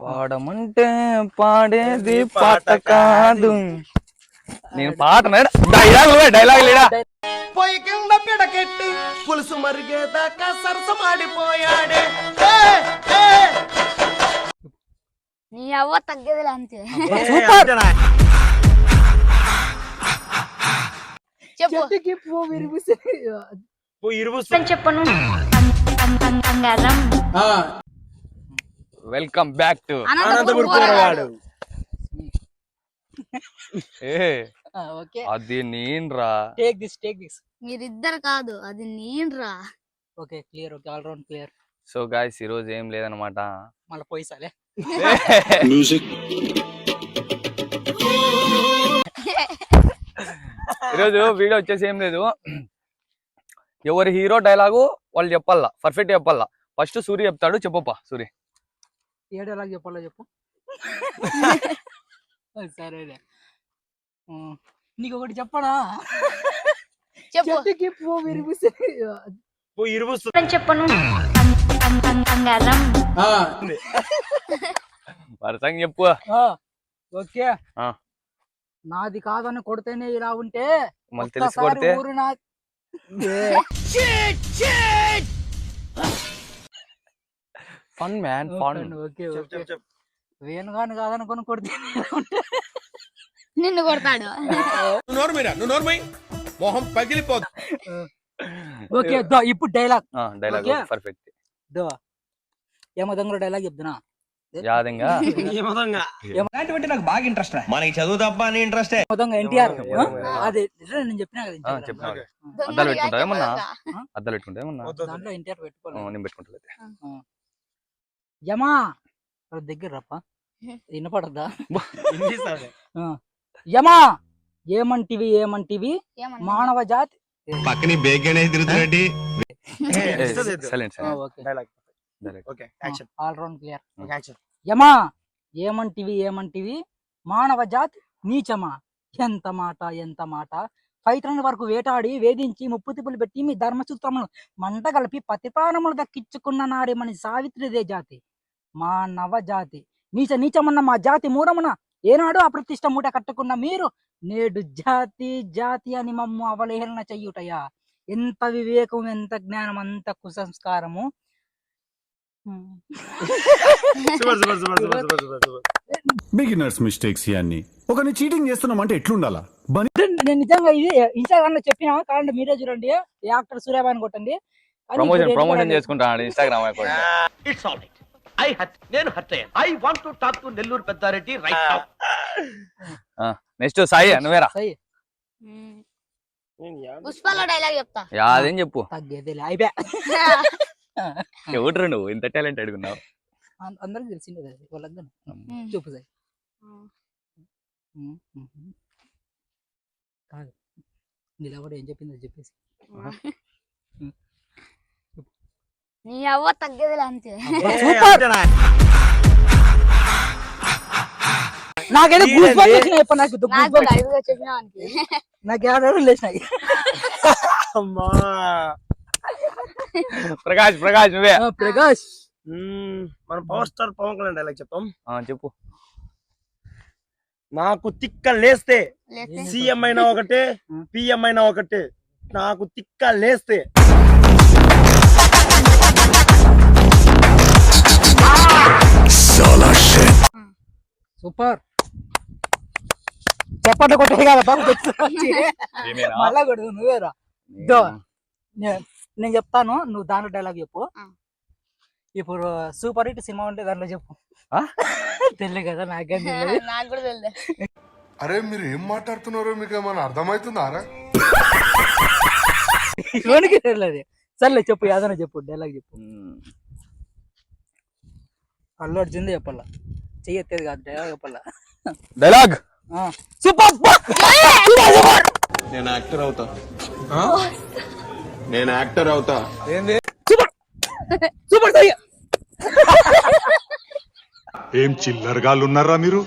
పాడమంటే పాడేది పాట కాదు. నేను పాట డైలాగ్ డైలాగ్ లేడా పొయ్యి కింద పిడకెట్టి పులుసు మరిగేదాకా సరసమాడిపోయాడే. ఏ, ఏ. నీ అవ్వ తగ్గేదిలే అంతే చెప్పు. చెప్పను. వెల్కమ్ బ్యాక్ టు అనంతపురం పోరగాడు ఏ ఓకే. అది నేనురా? టేక్ దిస్ టేక్ దిస్ మీరిద్దరు కాదు అది నేనురా. Okay clear okay all round clear so guys ఈ రోజు ఏం లేదనమాట మళ్ళీ పోయిసాలే ఈరోజు వీడియో వచ్చేసి ఏం లేదు. ఎవరి హీరో డైలాగు వాళ్ళు చెప్పాలా? పర్ఫెక్ట్ చెప్పాలా? ఫస్ట్ సూర్య చెప్తాడు చెప్పప్పా సూర్య ఏడు ఎలా చెప్పాలో చెప్పు. సరేలే. నీకు ఒకటి చెప్పనా? చెప్పను? వరసంగా చెప్పు. ఆ, ఓకే. ఆ. నాది కాదని కొడితేనే ఇలా ఉంటే మళ్ళీ తెలిసి కొడితే? ఊరు నా fun man fun okay okay. వేణుగాని కాదనుకొని ఉంటే? నిన్ను కొడతాడు. మొహం పగిలిపోదు ఓకే దో ఇప్పుడు డైలాగ్ డైలాగ్. పర్ఫెక్ట్ దో ఏమో దొంగ డైలాగ్ చెప్తున్నా? యాదంగా నాకు బాగా ఇంట్రెస్ట్ మనకి చదువు తప్ప అని ఇంట్రెస్ట్ ఎన్టీఆర్. అది నేను చెప్పినా కదా. చెప్పినా. అద్దాలు పెట్టుకుంటావా ఏమన్నా? అద్దాలు పెట్టుకుంటా ఏమన్నా? దాంట్లో ఎన్టీఆర్ పెట్టుకోవాలి నేను పెట్టుకుంటా యమా! వాళ్ళ దగ్గర రప్ప వినపడద్దా యమా! ఏమంటివి ఏమంటివి? మానవ జాతి. పక్కన బేగనే తిరుగుతున్నట్టు. Silent okay. Okay action all round clear action యమా! ఏమంటివి ఏమంటివి? మానవ జాతి నీచమా? ఎంత మాట ఎంత మాట? పైతరని వరకు వేటాడి వేధించి ముప్పు తిప్పులు పెట్టి మీ ధర్మసూత్రములు మంట కలిపి పతి ప్రాణములు దక్కించుకున్న నాడే మన సావిత్రిదే జాతి. మా నవ జాతి నీచ నీచమన్న మా జాతి మూరమున ఏనాడు అప్రతిష్ట మూట కట్టుకున్న మీరు నేడు జాతి జాతి అని మమ్ము అవలేహన చెయ్యుటయా ఎంత వివేకం ఎంత జ్ఞానం అంత కుసంస్కారము? బిగినర్స్ మిస్టేక్స్ ఇవన్నీ ఒకరిని చీటింగ్ చేస్తున్నామంటే ఎట్లుండాలా? బని నేను నిజంగా ఇది ఇన్స్టాగ్రామ్లో చెప్పినా కావాలంటే మీరే చూడండి. యాక్టర్ సూర్యబాన్ కొట్టండి. ప్రమోషన్ ప్రమోషన్ ఎందుకు చేసుకుంటాడు Instagram it's all right I hurt నేను హర్ట్ అయ్యాను. I want to talk to Nellore Peddareddy right now next Sai నువ్వేరా? సై ఉమ్. పుష్పలో డైలాగ్ చెప్తా. యాదేం చెప్పు. తగ్గేదిలే అయిపోయా. ఎవరు నువ్వు? ఇంత టాలెంట్ అడుగున్నావు. అందరికి తెలిసిందే అది వాళ్ళందరూ. చూపు సై ఉమ్. కాదు. నిలబడి ఏం చెప్పిందో చెప్పేసి. నీ అవ్వ తగ్గేదిలే అంతే. నాకేదో గూస్ బంప్స్ వచ్చినాయి ఇప్పుడు నాకు గూస్ నాకు కూడా బంప్స్ ఐదుగా చెప్పినా వానికి. నాకు ఏడాడు లేచినాయి. అమ్మా. ప్రకాష్ ప్రకాష్ నువ్వే. ఆ, ప్రకాష్. మ్మ్. మన power star Pavan Kalyan dialogue చెప్తాం ఆ, చెప్పు. నాకు తిక్క లేస్తే? సీఎం అయినా ఒకటే పిఎం అయినా ఒకటే. నాకు తిక్క లేస్తే సూపర్. చప్పట్లు కొట్టే కదా బాబు? మళ్ళా కొడుతు నువ్వేరా? నేను చెప్తాను నువ్వు దాంట్లో డైలాగ్ చెప్పు. ఇప్పుడు సూపర్ హిట్ సినిమా ఉంటే దాంట్లో చెప్పు. ఆ? తెలియదు కదా నాకేం తెలియదు నాకు కూడా తెలియదు అరే మీరు ఏం మాట్లాడుతున్నారో మీకు ఏమైనా అర్థమవుతుందారా ఇవన్నీ తెలియదు సర్లే చెప్పు ఏదైనా చెప్పు డైలాగ్ చెప్పు. అల్లు అర్జున్ చెప్పాల? చెయ్యెత్తేది కాదు డైలాగ్ చెప్పాల? డైలాగ్ సూపర్ నేను యాక్టర్ అవుతా. నేను యాక్టర్ అవుతా. సూపర్ సయ్య ఏం చిల్లరగాళ్ళు ఉన్నారా మీరు?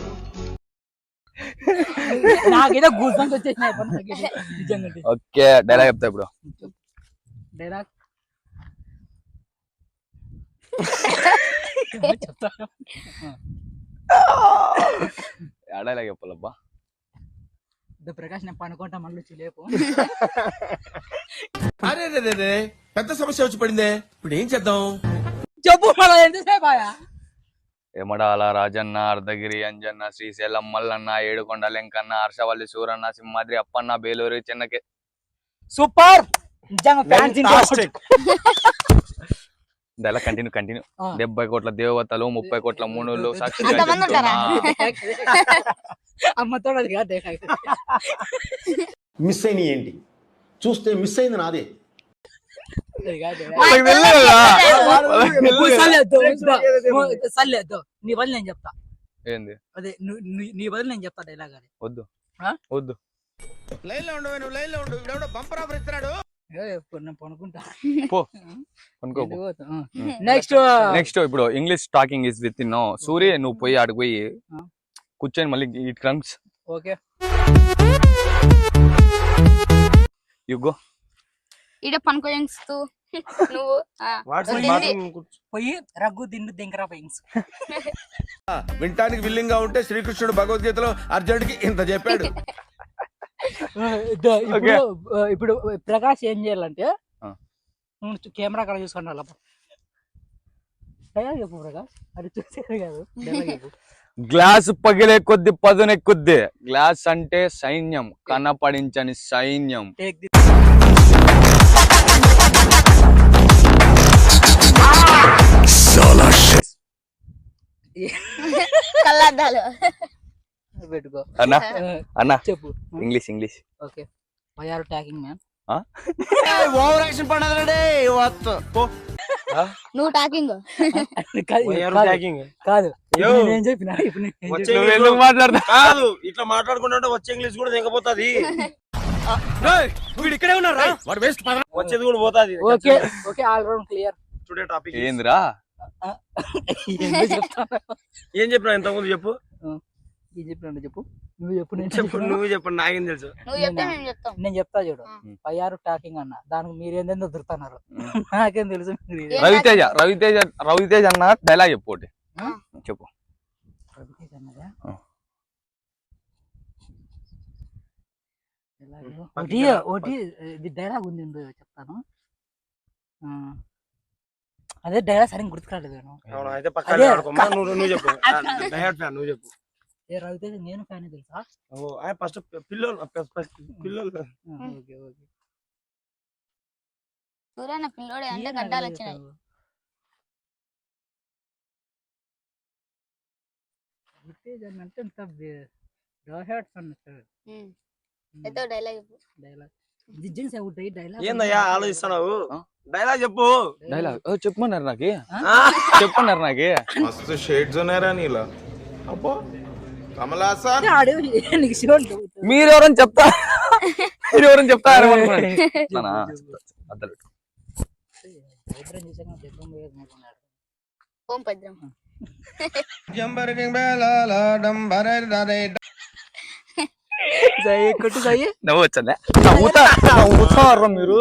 గూస్ బంప్స్ వచ్చేసినాయి నాకైతే. నిజంగా ఓకే డైలాగ్ చెప్తా ఇప్పుడు. డైలాగ్. డైలాగ్ చెప్పాలబ్బా. ప్రకాష్ నేను పనుకుంటా మళ్ళీ వచ్చి లేపు. అరే పెద్ద సమస్య వచ్చి పడిందే. ఇప్పుడు ఏం చేద్దాం? చెప్పు మళ్ళీ ఎంతసేపు ఆయా ఎమడాల రాజన్న అర్ధగిరి అంజన్న శ్రీశైలం మల్లన్న ఏడుకొండ లెంకన్న హర్షవల్లి సూరన్న సింహాద్రి అప్పన్న బేలూరు చిన్నకే. సూపర్! Continue continue. డెబ్బై కోట్ల దేవతలు ముప్పై కోట్ల మూనులు సాక్షిగా అంతమంది ఉంటారా? చెప్తున్నా. అమ్మతో మిస్ అయిన ఏంటి? చూస్తే మిస్ అయింది నాదే వాళ్ళకి తెలియదు కదా. వాళ్ళకి తెలియదు కదా. సర్లేదు నీ బదులు నేను చెప్తా ఏంది అదే నువ్వు- నీ- బదులు నేను చెప్తా డైలాగ్ అది వద్దు? వద్దు లైన్లో ఉండవు నువ్వు లైన్లో ఉండు బంపర్ ఆఫర్ ఇస్తున్నాడు నెక్స్ట్ నెక్స్ట్ ఇప్పుడు English talking is with no Surya నువ్వు పోయి ఆడికి పోయి. కూర్చొని మళ్ళీ it comes okay you go ఈడ పనుకోయస్తూ నువ్వు. పోయి రగ్గు దిండు దింకరా పోయింగ్స్ వినటానికి విల్లింగ్గా ఉంటే శ్రీకృష్ణుడు భగవద్గీతలో అర్జునుడికి ఇంత చెప్పాడు. ఇప్పుడు ప్రకాష్ ఏం చేయాలంటే. నువ్వు కెమెరా కాడ డైలాగ్ చెప్పు ప్రకాష్. అది చూసేది కాదు. గ్లాస్ పగిలే కొద్ది పదునెక్కుద్ది. గ్లాస్ అంటే సైన్యం కనపడించని సైన్యం. పెట్టుకో. అన్నా అన్నా చెప్పు. English English. Okay. Why are talking man over action పడదే నువ్వు టాకింగ్ కాదు నేను చెప్పిన? ఇప్పుడు మాట్లాడతా. కాదు ఇట్లా మాట్లాడుకుంటుంటే వచ్చే ఇంగ్లీష్ కూడా దిగపోతుంది వీడు ఇక్కడే ఉన్నారా వాడు వేస్ట్ వచ్చేది కూడా పోతాది. Okay okay all round clear today topic ఏందిరా? ఏం చెప్పినా ఇంతకుముందు చెప్పు. ఇది చెప్పిన చెప్పు. నువ్వు చెప్పు నేను చెప్పు. నువ్వు చెప్పు నాకేం తెలుసు. నేను చెప్తా చూడు. వై ఆర్ టాకింగ్ అన్న. దానికి మీరు ఏందేందో దొరుకుతున్నారు. నాకేం తెలుసు రవితేజ రవితేజ రవితేజ అన్న డైలాగ్ చెప్పు ఒకటి. చెప్పు. రవితేజ అన్నదా? ఒకటి ఒకటి ఇది డైలాగ్ ఉంది చెప్తాను. అదే డైలాగ్ సరిగ్గా గుర్తుకురాలేదు నేను. అదే. నువ్వు నువ్వు చెప్పు. నువ్వు చెప్పు. ఏ రవితేజ నేను ఫ్యాన్ తెలుసా? ఓ ఆయన ఫస్ట్ పిల్లలు పిల్లలు ఓకే ఓకే. పిల్లోడే అంటే గడ్డాలు వచ్చినాయి. చెప్పు. రవితేజ అంటే ఇంత ఉమ్. అయితే డైలాగ్ డైలాగ్ జిజ్జన్స్ అవుతాయి డైలాగ్ ఏందయ్యా ఆలోచిస్తున్నావు? డైలాగ్ చెప్పు. డైలాగ్ చెప్పమన్నారు నాకు. ఆ? చెప్పన్నారు నాకు. మస్తు షేడ్స్ ఉన్నారా నీలో. అబ్బో. కమలాసా ఆడు నీకు శివుడు చెబుతాడు. మీరు ఎవరని చెప్తా? మీరు ఎవరని చెప్తారు. ఓం. నవ్వు వచ్చా నవ్వుతా. నవ్వుతారా మీరు?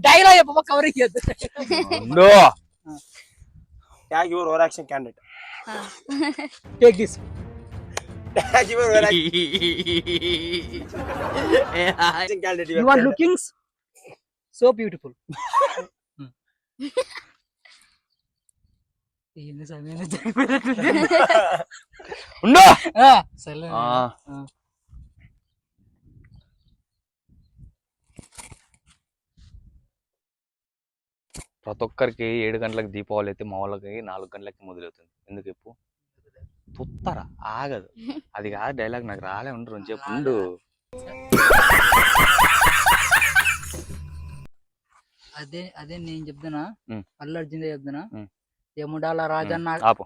డైలాగ్ చెప్పు కవర్ ఇయ్యద్దు tag your Oraction candidate. Ah. Take this. Tag your candidate. You are looking so beautiful. Hmm. Ah, no. ప్రతి ఒక్కరికి ఏడు గంటలకు దీపావళి అయితే మా వాళ్ళకి నాలుగు గంటలకి మొదలవుతుంది. ఎందుకు చెప్పు? తుత్తరా ఆగదు. అది కాదు డైలాగ్ నాకు రాలే ఉండు రెండు చెప్పు ఉండు. అదే అదే నేను చెప్తున్నా. అల్లు అర్జున్ చెప్తున్నా. యముడాల రాజన్న? ఆపు.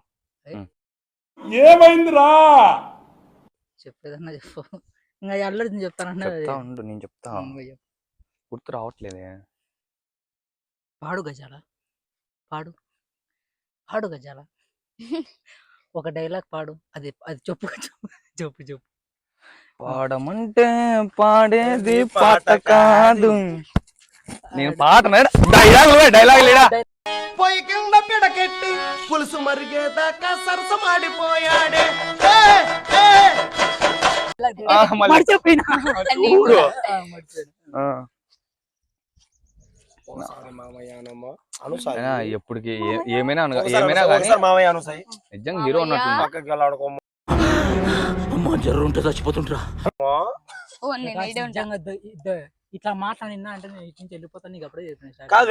చెప్పేదన్నా చెప్పు. ఇంకా అల్లు అర్జున్ చెప్తానన్నా చెప్తా ఉండు నేను చెప్తా. గుర్తు రావట్లేదే. పాడు గజాల పాడు పాడు గజాల. ఒక డైలాగ్ పాడు అది అది చెప్పు చెప్పు చెప్పు. పాడమంటే పాడేది పాట కాదు. నేను పాట డైలాగ్ డైలాగ్ లేడా పోయి కింద పిడకెట్టి పులుసు మరిగేదాకా సరసమాడిపోయాడే. ఏ, ఏ. ఆ, మళ్ళీ- మర్చిపోయినా చూడు. ఆ, మర్చిపోయినా. ఆ. ఒకసారి మామయ్య అనమ్మా. అనుసారి. అయినా ఎప్పటికి ఏమైనా ఏమైనా మామయ్య అనుసాయి. నిజంగా హీరో ఉన్నట్టు పక్కకి వెళ్ళాడుకోమ్మ. అమ్మా జర్రు ఉంటే చచ్చిపోతుంటరా ఇట్లా మాట్లాడినా అంటే నుంచి వెళ్ళిపోతాను నీకు అప్పుడే చెప్పిన కాదు